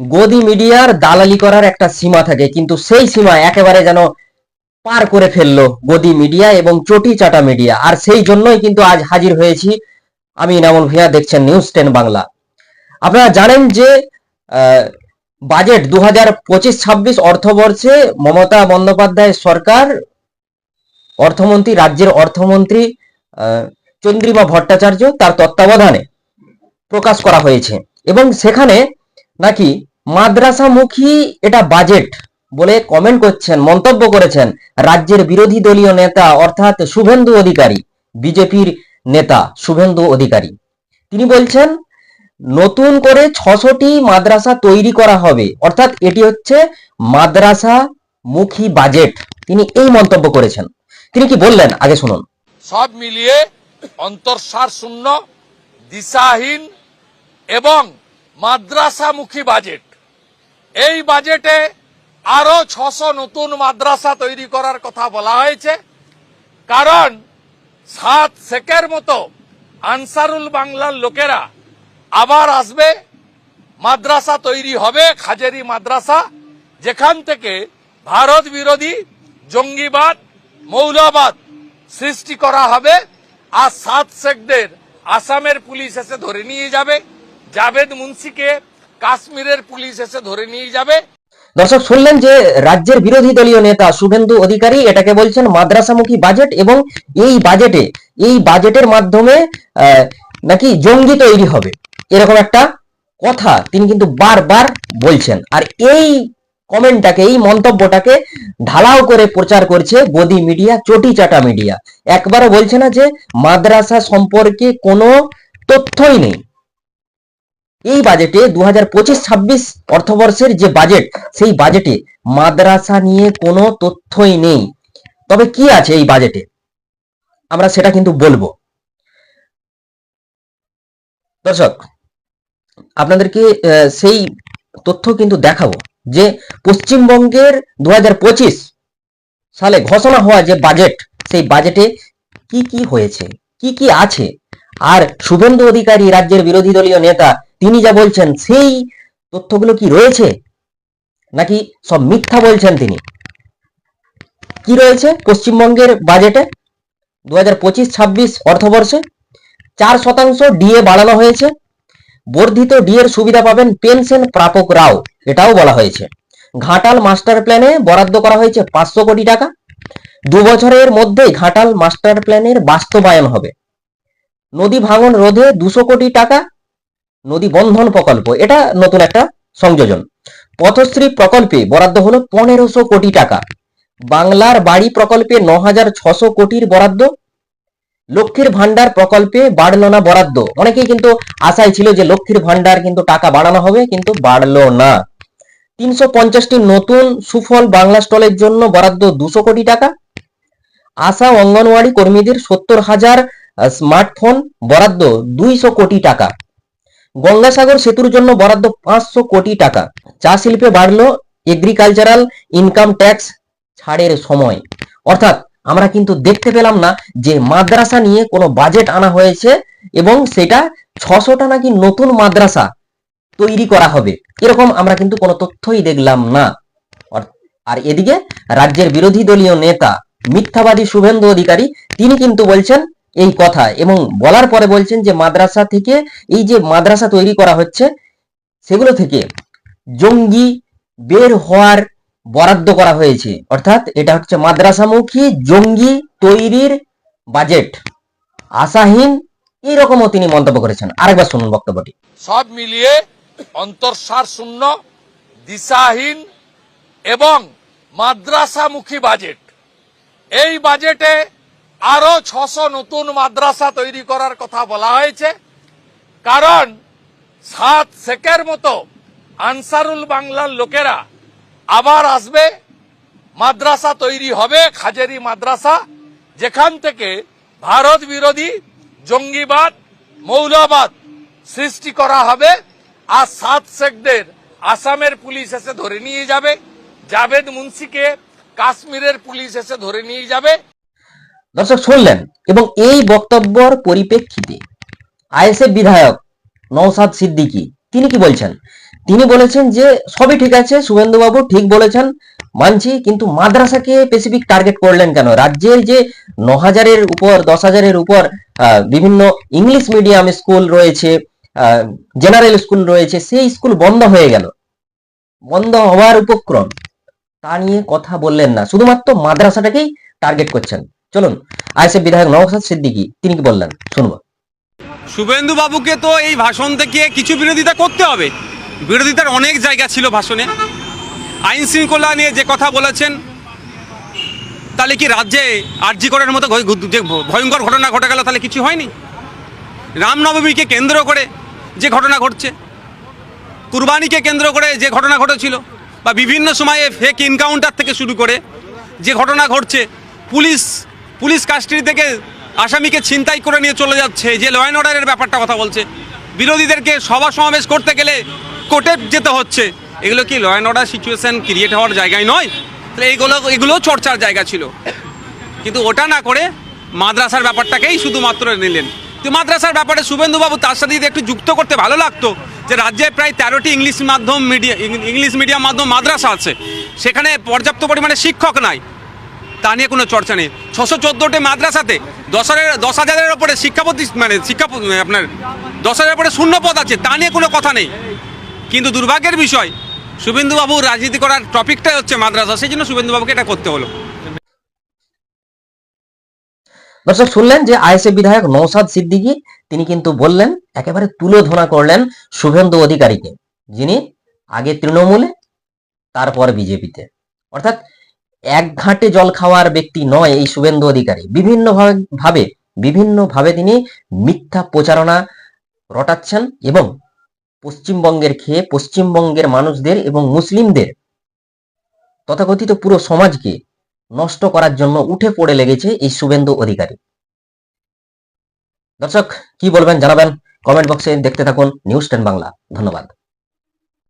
গদি মিডিয়ার দালালি করার একটা সীমা থাকে, কিন্তু সেই সীমা একেবারে যেন পার করে ফেলল গদি মিডিয়া এবং চটি চাটা মিডিয়া। আর সেই জন্যই কিন্তু আজ হাজির হয়েছি আমি নামল ভিয়া দেখছেন নিউজ টেন বাংলা আপনারা জানেন যে বাজেট দু হাজার পঁচিশ ছাব্বিশ অর্থবর্ষে মমতা বন্দ্যোপাধ্যায় সরকার, অর্থমন্ত্রী, রাজ্যের অর্থমন্ত্রী চন্দ্রিমা ভট্টাচার্য তার তত্ত্বাবধানে প্রকাশ করা হয়েছে। এবং সেখানে নাকি মাদ্রাসামুখী এটা বাজেট বলে কমেন্ট করছেন, মন্তব্য করেছেন রাজ্যের বিরোধী দলীয় নেতা অর্থাৎ শুভেন্দু অধিকারী, বিজেপির নেতা শুভেন্দু অধিকারী। তিনি বলছেন, নতুন করে ছশোটি মাদ্রাসা তৈরি করা হবে, অর্থাৎ এটি হচ্ছে মাদ্রাসা মুখী বাজেট তিনি এই মন্তব্য করেছেন। তিনি কি বললেন? আগে শুনুন। সব মিলিয়ে অন্তর্সার শূন্য, দিশাহীন এবং মাদ্রাসামুখী বাজেট। এই বাজেটে আরও ছশো নতুন মাদ্রাসা তৈরি করার কথা বলা হয়েছে। কারণ সাত শেখের মতো আনসারুল বাংলার লোকেরা আবার আসবে, মাদ্রাসা তৈরি হবে, খাজেরি মাদ্রাসা, যেখান থেকে ভারত বিরোধী জঙ্গিবাদ, মৌলবাদ সৃষ্টি করা হবে। আর সাত শেখদের আসামের পুলিশ এসে ধরে নিয়ে যাবে। জাভেদ মুন্সিকে কাশ্মীরের পুলিশ এসে ধরে নিয়ে যাবে। দর্শক, শুনলেন যে রাজ্যের বিরোধী দলীয় নেতা শুভেন্দু অধিকারী এটাকে বলছেন মাদ্রাসামুখী বাজেট এবং এই বাজেটে, এই বাজেটের মাধ্যমে নাকি জঙ্গি তৈরি হবে। এরকম একটা কথা তিনি কিন্তু বারবার বলছেন। আর এই কমেন্টটাকে, এই মন্তব্যটাকে ঢালাও করে প্রচার করছে গদি মিডিয়া চটি চাটা মিডিয়া। একবারও বলছে না যে মাদ্রাসা সম্পর্কে কোনো তথ্যই নেই। এই বাজেটে দু হাজার পঁচিশ ছাব্বিশ অর্থবর্ষের যে বাজেট সেই বাজেটে মাদ্রাসা নিয়ে কোনো তথ্যই নেই। তবে কি আছে এই বাজেটে আমরা সেটা কিন্তু বলব। দর্শক, আপনাদেরকে সেই তথ্য কিন্তু দেখাবো যে পশ্চিমবঙ্গের দু হাজার পঁচিশ সালে ঘোষণা হওয়া যে বাজেট সেই বাজেটে কি কি হয়েছে, কি কি আছে? আর শুভেন্দু অধিকারী, রাজ্যের বিরোধী দলীয় নেতা তিনি যা বলছেন, সেই তথ্যগুলো কি রয়েছে? নাকি সব মিথ্যা বলছেন তিনি? কি রয়েছে পশ্চিমবঙ্গের বাজেটে দু হাজার পঁচিশ, ছাব্বিশ অর্থবর্ষে চার শতাংশ ডিএ বাড়ানো হয়েছে। বর্ধিত ডিএর সুবিধা পাবেন পেনশন প্রাপকরাও এটাও বলা হয়েছে। ঘাটাল মাস্টার প্ল্যানে বরাদ্দ করা হয়েছে পাঁচশো কোটি টাকা। দু বছরের মধ্যেই ঘাটাল মাস্টার প্ল্যানের বাস্তবায়ন হবে। নদী ভাঙন রোধে দুশো কোটি টাকা নদী বন্ধন প্রকল্প, এটা নতুন একটা সংযোজন। পথশ্রী প্রকল্পে বরাদ্দ হলো পনেরোশো কোটি টাকা। বাংলার বাড়ি প্রকল্পে ন হাজার ছশো কোটির বরাদ্দ। লক্ষ্মীর ভান্ডার প্রকল্পে বাড়লো না বরাদ্দ। অনেকেই কিন্তু আশায় ছিল যে লক্ষ্মীর ভান্ডার কিন্তু টাকা বাড়ানো হবে, কিন্তু বাড়লো না। তিনশো পঞ্চাশটি নতুন সুফল বাংলা স্টলের জন্য বরাদ্দ দুশো কোটি টাকা। আশা অঙ্গনওয়াড়ি কর্মীদের সত্তর হাজার স্মার্টফোন বরাদ্দ দুইশো কোটি টাকা। গঙ্গাসাগর সেতুর জন্য বরাদ্দ পাঁচশো কোটি টাকা। চা শিল্পে বাড়লো এগ্রিকালচারাল ইনকাম ট্যাক্স ছাড়ের সময়। অর্থাৎ আমরা কিন্তু দেখতে পেলাম না যে মাদ্রাসা নিয়ে কোনো বাজেট আনা হয়েছে এবং সেটা ছশোটা নাকি নতুন মাদ্রাসা তৈরি করা হবে। এরকম আমরা কিন্তু কোনো তথ্যই দেখলাম না। আর এদিকে রাজ্যের বিরোধী দলীয় নেতা মিথ্যাবাদী শুভেন্দু অধিকারী, তিনি কিন্তু বলছেন এই কথা এবং বলার পরে বলছেন যে মাদ্রাসা থেকে এই যে মাদ্রাসা তৈরি করা হচ্ছে, সেগুলো থেকে জঙ্গি বের হওয়ার বরাদ্দ করা হয়েছে। অর্থাৎ এটা হচ্ছে মাদ্রাসামুখী জঙ্গি তৈরির বাজেট আশাহীন এইরকমও তিনি মন্তব্য করেছেন। আরেকবার শুনুন বক্তব্যটি। সব মিলিয়ে অন্তর্সার শূন্য, দিশাহীন এবং মাদ্রাসামুখী বাজেট এই বাজেটে আরও ছশো নতুন মাদ্রাসা তৈরি করার কথা বলা হয়েছে। কারণ সাত শেখের মতো আনসারুল বাংলার লোকেরা আবার আসবে, মাদ্রাসা তৈরি হবে, খাজেরি মাদ্রাসা, যেখান থেকে ভারত বিরোধী জঙ্গিবাদ, মৌলবাদ সৃষ্টি করা হবে আর সাত শেখদের আসামের পুলিশ এসে ধরে নিয়ে যাবে, জাভেদ মুন্সিকে কাশ্মীরের পুলিশ এসে ধরে নিয়ে যাবে দর্শক শুনলেন এবং এই বক্তব্যর পরিপ্রেক্ষিতে আইএসএফ বিধায়ক নওসাদ সিদ্দিকী, তিনি কি বলছেন? তিনি বলেছেন যে সবই ঠিক আছে, শুভেন্দুবাবু ঠিক বলেছেন, মানছি, কিন্তু মাদ্রাসাকে স্পেসিফিক টার্গেট করলেন কেন? রাজ্যের যে ন হাজারের উপর দশ হাজারের উপর বিভিন্ন ইংলিশ মিডিয়াম স্কুল রয়েছে জেনারেল স্কুল রয়েছে, সেই স্কুল বন্ধ হয়ে গেল। বন্ধ হওয়ার উপক্রম, তা নিয়ে কথা বললেন না। শুধুমাত্র মাদ্রাসাটাকেই টার্গেট করছেন। চলুন, আইএসএফ বিধায়ক নওশাদ সিদ্দিকী, তিনি কি বললেন? শুনব। শুভেন্দু বাবুকে তো এই ভাষণ থেকে কিছু বিরোধিতা করতে হবে। বিরোধিতার অনেক জায়গা ছিল ভাষণে। আইন শৃঙ্খলা নিয়ে যে কথা বলেছেন, তাহলে কি রাজ্যে আরজি করার মতো যে ভয়ঙ্কর ঘটনা ঘটে গেল, তাহলে কিছু হয়নি? রামনবমীকে কেন্দ্র করে যে ঘটনা ঘটছে, কুরবানিকে কেন্দ্র করে যে ঘটনা ঘটেছিল, বা বিভিন্ন সময়ে ফেক এনকাউন্টার থেকে শুরু করে যে ঘটনা ঘটছে, পুলিশ পুলিশ কাস্টডি থেকে আসামিকে ছিনতাই করে নিয়ে চলে যাচ্ছে। যে ল অ্যান্ড অর্ডারের ব্যাপারটা কথা বলছে। বিরোধীদেরকে সভা সমাবেশ করতে গেলে কোর্টে যেতে হচ্ছে। এগুলো কি law and order situation create হওয়ার জায়গায় নয়? তাহলে এইগুলো এগুলোও চর্চার জায়গা ছিল। কিন্তু ওটা না করে মাদ্রাসার ব্যাপারটাকেই শুধুমাত্র নিলেন। তো মাদ্রাসার ব্যাপারে শুভেন্দুবাবু তার সাথে যদি একটু যুক্ত করতে ভালো লাগতো, যে রাজ্যে প্রায় তেরোটি ইংলিশ মাধ্যম মিডিয়া ইংলিশ মিডিয়াম মাধ্যম মাদ্রাসা আছে। সেখানে পর্যাপ্ত পরিমাণে শিক্ষক নাই। তা নিয়ে কোনো চর্চা নেই। ছশো চোদ্দোটি মাদ্রাসাতে দশ হাজার দশ হাজারের ওপরে শিক্ষা মানে শিক্ষা আপনার দশ হাজারের ওপরে শূন্য পদ আছে, তা নিয়ে কোনো কথা নেই। কিন্তু দুর্ভাগ্যের বিষয় শুভেন্দুবাবু রাজনীতি করার টপিকটাই হচ্ছে মাদ্রাসা, সেই জন্য শুভেন্দুবাবুকে এটা করতে হলো। দর্শক, শুনলেন যে আইএসএফ বিধায়ক নৌসাদ সিদ্দিকী, তিনি কিন্তু বললেন, একেবারে তুলোধনা করলেন শুভেন্দু অধিকারীকে, যিনি আগে তৃণমূলে, তারপর বিজেপিতে। অর্থাৎ এক ঘাটে জল খাওয়ার ব্যক্তি নয় এই শুভেন্দু অধিকারী। বিভিন্ন ভাবে- ভাবে বিভিন্ন ভাবে তিনি মিথ্যা প্রচারণা রটাচ্ছেন এবং পশ্চিমবঙ্গের খেয়ে পশ্চিমবঙ্গের মানুষদের এবং মুসলিমদের তথাকথিত পুরো সমাজকে নষ্ট করার জন্য উঠে পড়ে লেগেছে এই শুভেন্দু অধিকারী। দর্শক, কি বলবেন জানাবেন? কমেন্ট বক্সে দেখতে থাকুন নিউজ টেন বাংলা। ধন্যবাদ।